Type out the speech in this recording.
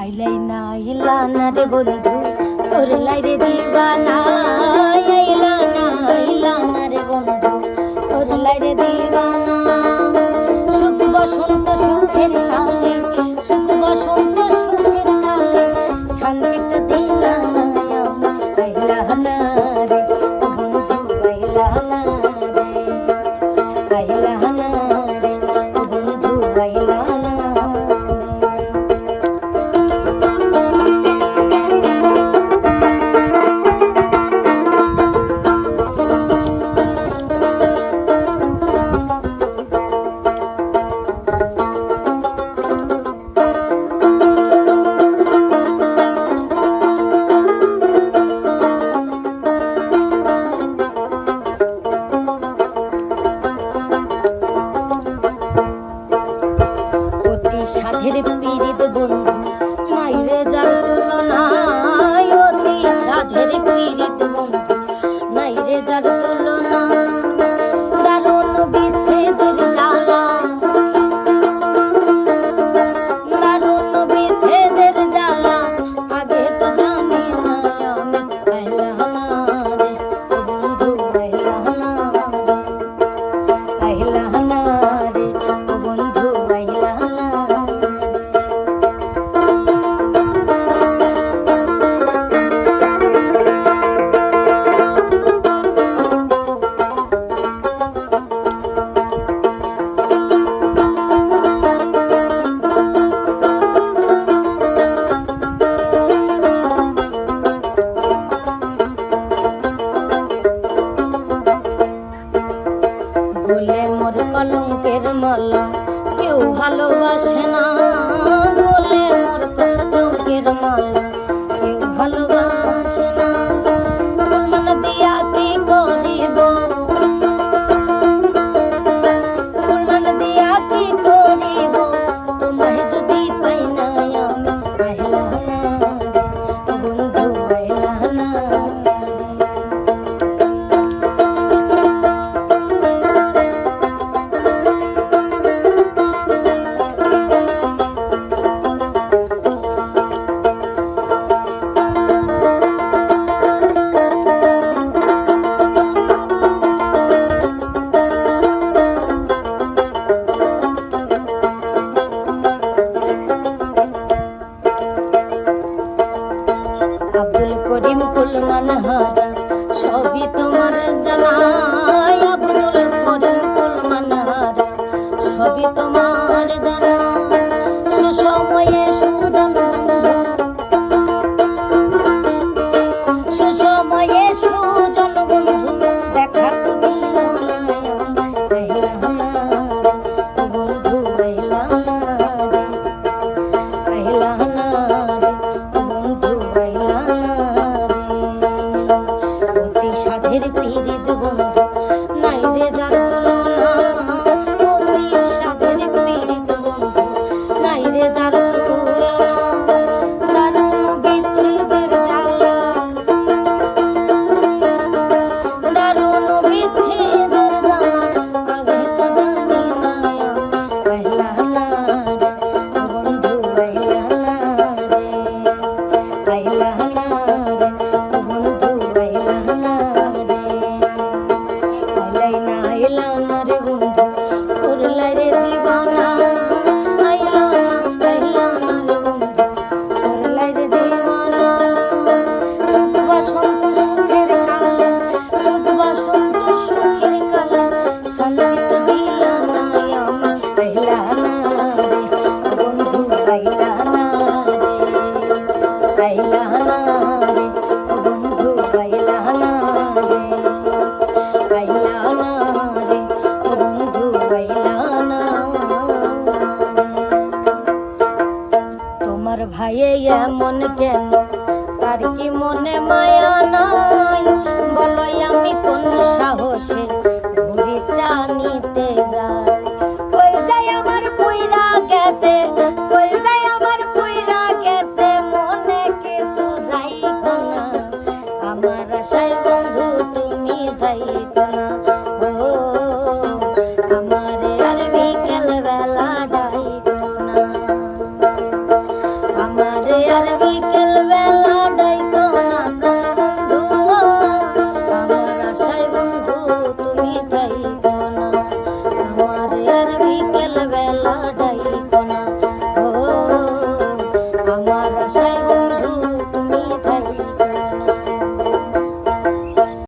আইলাই না আইলা না রে বন্ধু, তোর লাই রে দিবানা আইলা না আইলা না রে বন্ধু, তোর লাই রে পীড়িত বন্ধু নাই রে যার তুলনা মালা কেউ ভালোবাসে না। রাধের পীড়িত বন্ধু। এমন কেন তার কি মনে মায়া নাই? বলো আমি কোন সাহসে wanna be